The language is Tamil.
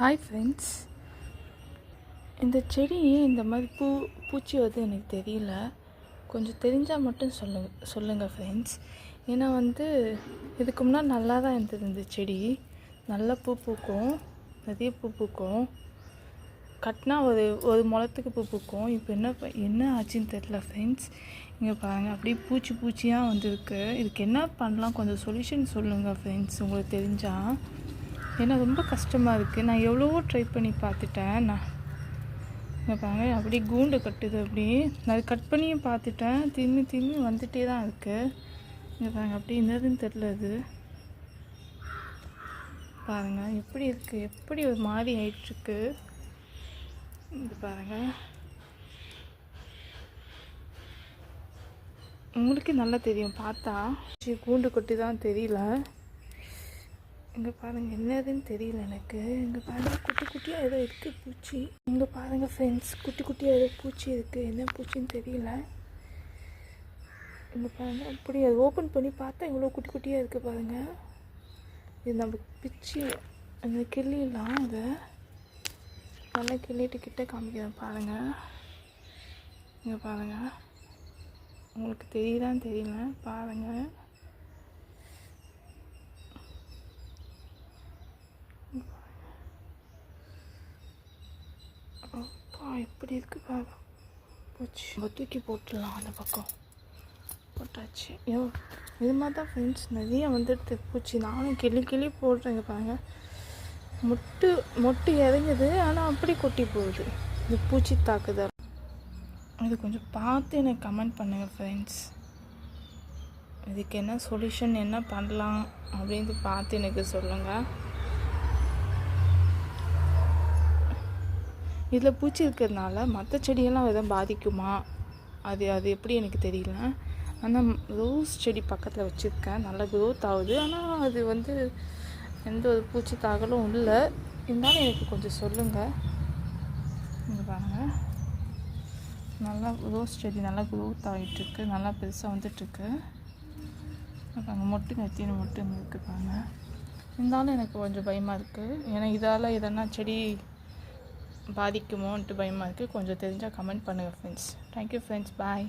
ஹாய் ஃப்ரெண்ட்ஸ் இந்த செடி ஏன் இந்த மாதிரி பூ பூச்சி வருது எனக்கு தெரியல. கொஞ்சம் தெரிஞ்சால் மட்டும் சொல்லுங்க சொல்லுங்கள் ஃப்ரெண்ட்ஸ் ஏன்னா வந்து இதுக்கு முன்னாடி நல்லா தான் இருந்தது இந்த செடி. நல்லா பூ பூக்கும் நிறைய பூ பூக்கும். கட்டினா ஒரு ஒரு முளத்துக்கு பூ பூக்கும். இப்போ என்ன ப- என்ன ஆச்சுன்னு தெரில ஃப்ரெண்ட்ஸ் இங்கே பாருங்கள் அப்படியே பூச்சி பூச்சியாக வந்திருக்கு. இதுக்கு என்ன பண்ணலாம்? கொஞ்சம் சொல்யூஷன் சொல்லுங்கள் ஃப்ரெண்ட்ஸ் உங்களுக்கு தெரிஞ்சால் ஏன்னா ரொம்ப கஷ்டமாக இருக்குது நான் எவ்வளவோ ட்ரை பண்ணி பார்த்துட்டேன். நான் பாருங்க அப்படியே கூண்டு கட்டுது அப்படி. நான் கட் பண்ணியும் பார்த்துட்டேன். திரும்பி திரும்பி வந்துட்டே தான் இருக்குது இங்கே பாருங்க அப்படியே என்னதுன்னு தெரில அது. பாருங்க எப்படி இருக்குது எப்படி ஒரு மாதிரி ஆயிட்டுருக்கு? இது பாருங்க. உங்களுக்கு நல்லா தெரியும் பார்த்தா. சரி, கூண்டு கொட்டி தான் தெரியல. இங்கே பாருங்கள் என்னதுன்னு தெரியல எனக்கு. இங்கே பாருங்கள் குட்டி குட்டியாக ஏதோ இருக்குது பூச்சி. இங்கே பாருங்கள் ஃப்ரெண்ட்ஸ் குட்டி குட்டியாக ஏதோ பூச்சி இருக்குது என்ன பூச்சின்னு தெரியல. இங்கே பாருங்கள் அப்படி அதை ஓப்பன் பண்ணி பார்த்தா இவ்வளோ குட்டி குட்டியாக இருக்குது பாருங்கள் இது நம்ம பிச்சு அந்த கிள்ளிலாம் அதை நல்லா கிள்ளிட்டு கிட்ட காமிக்கிறேன் பாருங்கள் இங்கே பாருங்க. உங்களுக்கு தெரியுதான்னு தெரியல. பாருங்கள் அப்பா எப்படி இருக்கு பாரு போச்சு. நம்ம தூக்கி போட்டுடலாம் அந்த பக்கம். போட்டாச்சு. ஐயோ இது மாதிரி தான் ஃப்ரெண்ட்ஸ் நிறைய வந்துடுது. பூச்சி. நானும் கிளி கிளி போடுறேங்க பாருங்க. மொட்டு மொட்டு இறங்குது. ஆனால் அப்படி கொட்டி போகுது. இது பூச்சி தாக்குதல். இது கொஞ்சம் பார்த்து எனக்கு கமெண்ட் பண்ணுங்கள் ஃப்ரெண்ட்ஸ் இதுக்கு என்ன சொல்யூஷன் என்ன பண்ணலாம் அப்படின்னு பார்த்து எனக்கு சொல்லுங்கள் இதில் பூச்சி இருக்கிறதுனால மற்ற செடியெல்லாம் எதுவும் பாதிக்குமா? அது அது எப்படி எனக்கு தெரியல. ஆனால் ரோஸ் செடி பக்கத்தில் வச்சுருக்கேன். நல்லா க்ரோத் ஆகுது. ஆனால் அது வந்து எந்த ஒரு பூச்சி தாகலும் இல்லை. இருந்தாலும் எனக்கு கொஞ்சம் சொல்லுங்கள் இங்கே பாருங்கள் நல்லா ரோஸ் செடி நல்லா க்ரோத் ஆகிட்டுருக்கு நல்லா பெருசாக வந்துட்டுருக்கு. பாருங்க. மொட்டு நெத்தின்னு மொட்டு இருக்குது பாருங்க. இருந்தாலும் எனக்கு கொஞ்சம் பயமாக இருக்குது ஏன்னா இதால் எதனா செடி பாதிக்குமோன்ட்டு பயமாக இருக்குது கொஞ்சம் தெரிஞ்சால் கமெண்ட் பண்ணுங்கள் ஃப்ரெண்ட்ஸ் தேங்க்யூ ஃப்ரெண்ட்ஸ் பாய்